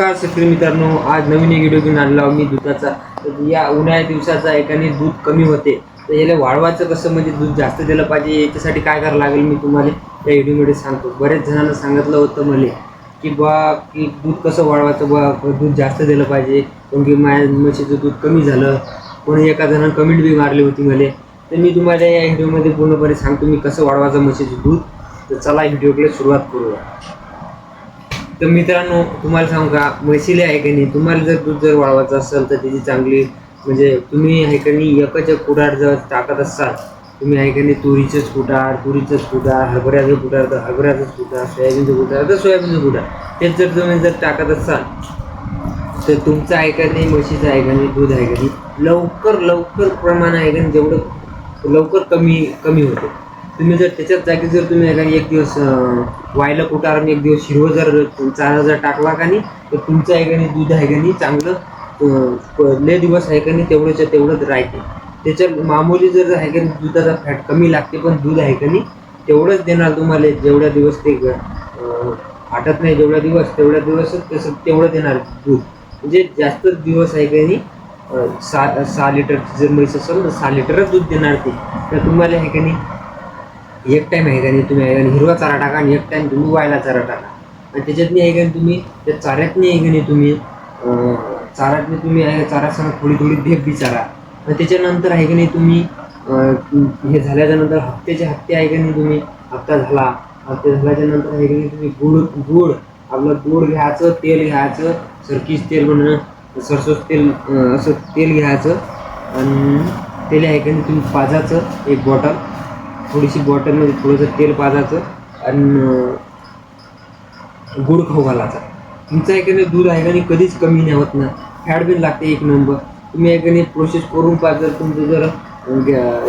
नमस्कार शेतकरी मित्रांनो. आज नवीन एक व्हिडिओ घेऊन आणला मी दुधाचा. तर या उन्हाळ्या दिवसाचा एकाने दूध कमी होते. तर याला वाढवायचं कसं? म्हणजे दूध जास्त दिलं पाहिजे याच्यासाठी काय करावं लागेल मी तुम्हाला या व्हिडिओमध्ये सांगतो. बरेच जणांना सांगितलं होतं मला की बा की दूध कसं वाढवायचं? बा दूध जास्त दिलं पाहिजे. कारण की माझ्या म्हशीचं दूध कमी झालं. कोणी एका जणानं कमेंट बी मारली होती मला. तर मी तुम्हाला या व्हिडिओमध्ये पूर्णपणे सांगतो मी कसं वाढवायचं म्हशीचं दूध. तर चला व्हिडिओकडे सुरुवात करूया. तर मित्रांनो तुम्हाला सांगू का म्हशीला आहे की नाही? तुम्हाला जर दूध जर वाढवायचं असेल तर त्याची चांगली म्हणजे तुम्ही आहे का नाही एकच एक कुडार जर टाकत असाल तुम्ही आहे का नाही तुरीचंच कुटार तुरीचंच कुटार हरभऱ्याचं कुटार तर हरभऱ्याचंच कुटार सोयाबीनचं कुटार तर सोयाबीनचं कुटार तेच जर तुम्ही जर टाकत असाल तर तुमचं आहे का नाही म्हशीचं आहे का नाही दूध आहे का नाही लवकर लवकर प्रमाण आहे का नाही जेवढं लवकर कमी कमी होतं. तुम्ही जर त्याच्याच जागी जर तुम्ही एखादी का एक दिवस वायला कुठं कुटार आणि एक दिवस हिरवं जर चारा जर टाकला का नाही तर तुमचं आहे का नाही दूध आहे का नाही चांगलं लय दिवस आहे का नाही तेवढंच्या तेवढंच राहते. त्याच्यात मामूली जर आहे का नाही दुधाचा फॅट कमी लागते पण दूध आहे का नाही तेवढंच देणार तुम्हाला. जेवढ्या दिवस ते फाटत आटत नाही जेवढ्या दिवस तेवढ्या दिवसच तसं तेवढं देणार दूध. म्हणजे जास्त दिवस आहे का नाही सहा सहा लिटरची जर म्हैस असेल तर सहा लिटरच दूध देणार ते. तर तुम्हाला आहे का नाही एक टाईम आहे का नाही तुम्ही आहे हिरवा चारा टाका आणि एक टाईम तुम्ही वायला चारा टाका. आणि त्याच्यातनी आहे का नाही तुम्ही त्या चाऱ्यातनी आहे का नाही तुम्ही अं, तुम्ही आहे चाऱ्यासंग थोडी थोडी भेप बी चारा. आणि त्याच्यानंतर आहे का नाही तुम्ही हे झाल्याच्यानंतर हप्त्याचे हप्ते आहे का नाही तुम्ही हप्ता झाला. हप्ते झाल्याच्यानंतर आहे का नाही तुम्ही गुळ गुळ आपलं गुळ घ्यायचं तेल घ्यायचं सरकीच तेल म्हणून सरसोच तेल असं तेल घ्यायचं. आणि तेल आहे का नाही तुम्ही पाजाचं एक बॉटल थोडीशी बॉटलमध्ये थोडंसं तेल पाजायचं आणि गुड खाऊ घालायचा. तुमचा एकाने दूध आहे का नाही कधीच कमी नाही होत ना. फॅट बिन लागते एक नंबर तुम्ही एकाने प्रोसेस करून पहा जर तुमचं जर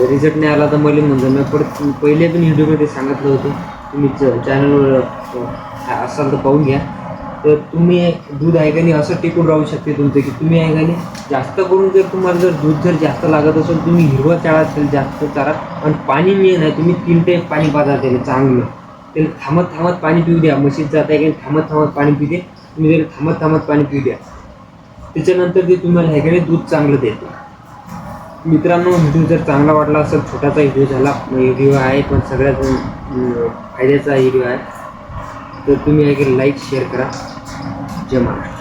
रिझल्ट नाही आला तर मला म्हणजे मी परत पहिले पण व्हिडिओमध्ये सांगितलं होतं. तुम्ही चॅनलवर असाल तर पाहून घ्या. तर तुम्ही दूध आहे का नाही असं टिकून राहू शकते तुमचं की तुम्ही आहे का नाही? जास्त करून जर तुम्हाला जर दूध जर जास्त लागत असेल तुम्ही हिरवा चारा असेल जास्त चारा आणि पाणी मेन नाही तुम्ही तीन टाईम पाणी पाजा त्याला चांगलं. त्याला थांबत थांबत पाणी पिऊ द्या. म्हशीत जात आहे का थांबत थांबत पाणी पिऊ दे तुम्ही त्याला थांबत थांबत पाणी पिऊ द्या. त्याच्यानंतर ते तुम्हाला आहे का नाही दूध चांगलं देते. मित्रांनो व्हिडिओ जर चांगला वाटला असेल छोटासा व्हिडिओ झाला व्हिडिओ आहे पण सगळ्यात फायद्याचा व्हिडिओ आहे. तर तुम्ही आहे की लाईक शेअर करा. 行满